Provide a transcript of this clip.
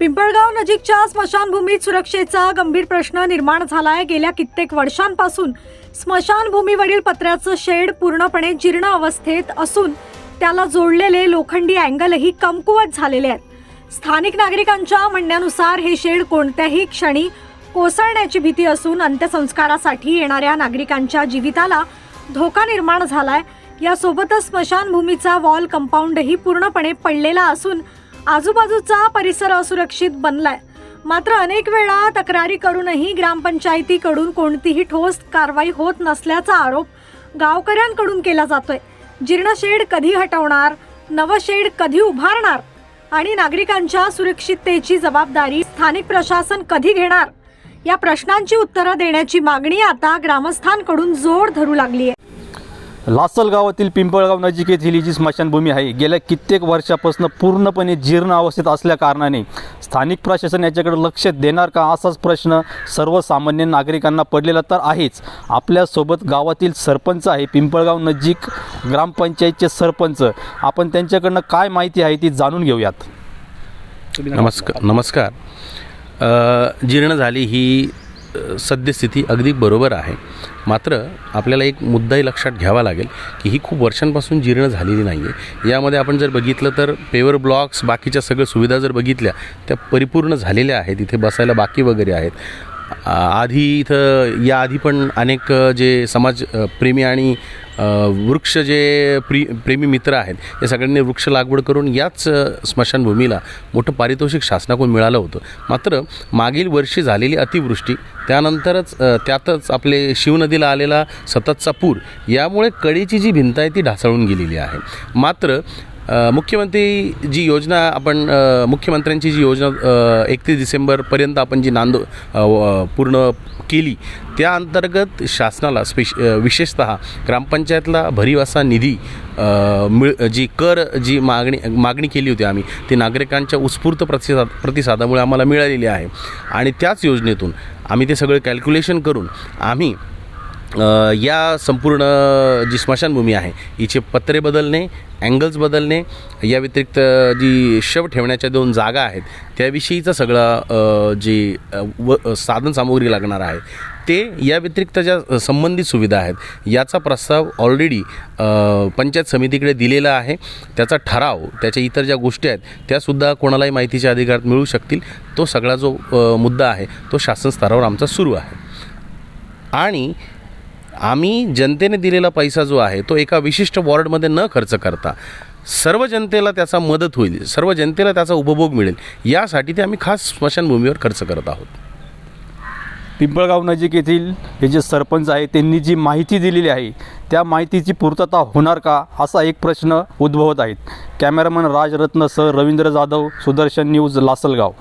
पिंपळगाव नजीकच्या स्मशानभूमीत सुरक्षेचा गंभीर प्रश्न निर्माण झालाय. गेल्या कित्येक वर्षांपासून स्मशानभूमीवरील पत्र्याचं शेड पूर्णपणे जीर्ण अवस्थेत असून त्याला जोडलेले लोखंडी अँगलही कमकुवत झालेले आहेत. स्थानिक नागरिकांच्या म्हणण्यानुसार हे शेड कोणत्याही क्षणी कोसळण्याची भीती असून अंत्यसंस्कारासाठी येणाऱ्या नागरिकांच्या जीविताला धोका निर्माण झालाय. यासोबतच स्मशानभूमीचा वॉल कंपाऊंडही पूर्णपणे पडलेला असून आजूबाजूचा परिसर असुरक्षित बनलाय. मात्र अनेक वेळा तक्रारी करूनही ग्रामपंचायतीकडून कोणतीही ठोस कारवाई होत नसल्याचा आरोप गावकऱ्यांकडून केला जातोय. जीर्ण शेड कधी हटवणार नवं शेड कधी उभारणार आणि नागरिकांच्या सुरक्षिततेची जबाबदारी स्थानिक प्रशासन कधी घेणार? या प्रश्नांची उत्तरं देण्याची मागणी आता ग्रामस्थांकडून जोर धरू लागली आहे लासल गावातील पिंपळगाव नजीक येथील ही जी स्मशानभूमी आहे गेल्या कित्येक वर्षापासून पूर्णपणे जीर्ण अवस्थेत असल्या कारणाने स्थानिक प्रशासन याच्याकडे लक्ष देणार का असाच प्रश्न सर्वसामान्य नागरिकांना पडलेला तर आहेच. आपल्यासोबत गावातील सरपंच आहे पिंपळगाव नजीक ग्रामपंचायतचे सरपंच. आपण त्यांच्याकडनं काय माहिती आहे ती जाणून घेऊयात. नमस्कार. नमस्कार जीर्ण झाली ही सद्यस्थिती अगदी बरोबर आहे. मात्र आपल्याला एक मुद्दाही लक्षात घ्यावा लागेल की ही खूप वर्षांपासून जीर्ण झालेली नाही आहे यामध्ये आपण जर बघितलं तर पेवर ब्लॉक्स बाकीच्या सगळ्या सुविधा जर बघितल्या त्या परिपूर्ण झालेल्या आहेत. इथे बसायला बाकी वगैरे आहेत. आधी इथं याआधी पण अनेक जे समाज प्रेमी आणि वृक्ष जे प्री प्रेमी मित्र आहेत या सगळ्यांनी वृक्ष लागवड करून याच स्मशानभूमीला मोठं पारितोषिक शासनाकडून मिळालं होतं. मात्र मागील वर्षी झालेली अतिवृष्टी त्यानंतरच त्यातच आपले शिवनदीला आलेला सततचा पूर यामुळे कडेची जी भिंत आहे ती ढासळून गेलेली आहे. मात्र मुख्यमंत्री जी योजना आपण मुख्यमंत्र्यांची जी योजना एकतीस डिसेंबरपर्यंत आपण जी नांदो व- पूर्ण केली त्या अंतर्गत शासनाला स्पेश विशेषत विशेषतः ग्रामपंचायतला भरीव असा निधी मिळ जी कर जी मागणी मागणी केली होती आम्ही ती नागरिकांच्या उत्स्फूर्त प्रतिसाद प्रतिसादामुळे आम्हाला मिळालेली आहे. आणि त्याच योजनेतून आम्ही ते सगळं कॅल्क्युलेशन करून आम्ही या संपूर्ण जी स्मशानभूमी आहे हिचे पत्रे बदलणे अँगल्स बदलणे या व्यतिरिक्त जी शव ठेवण्याच्या दोन जागा आहेत त्याविषयीचं सगळं जी व साधनसामुग्री लागणार आहे ते या व्यतिरिक्त ज्या संबंधित सुविधा आहेत याचा प्रस्ताव ऑलरेडी पंचायत समितीकडे दिलेला आहे त्याचा ठराव त्याच्या इतर ज्या गोष्टी आहेत त्यासुद्धा कोणालाही माहितीच्या अधिकारात मिळू शकतील तो सगळा जो मुद्दा आहे तो शासन स्तरावर आमचा सुरू आहे. आणि आम्ही जनतेने दिलेला पैसा जो आहे तो एका विशिष्ट वॉर्डमध्ये न खर्च करता सर्व जनतेला त्याचा मदत होईल सर्व जनतेला त्याचा उपभोग मिळेल यासाठी ते आम्ही खास स्मशानभूमीवर खर्च करत आहोत. पिंपळगाव नजीक येथील हे जे सरपंच आहे त्यांनी जी माहिती दिलेली आहे त्या माहितीची पूर्तता होणार का असा एक प्रश्न उद्भवत आहेत cameraman Rajratna sir Ravindra Jadhav Sudarshan news Lasalgaon.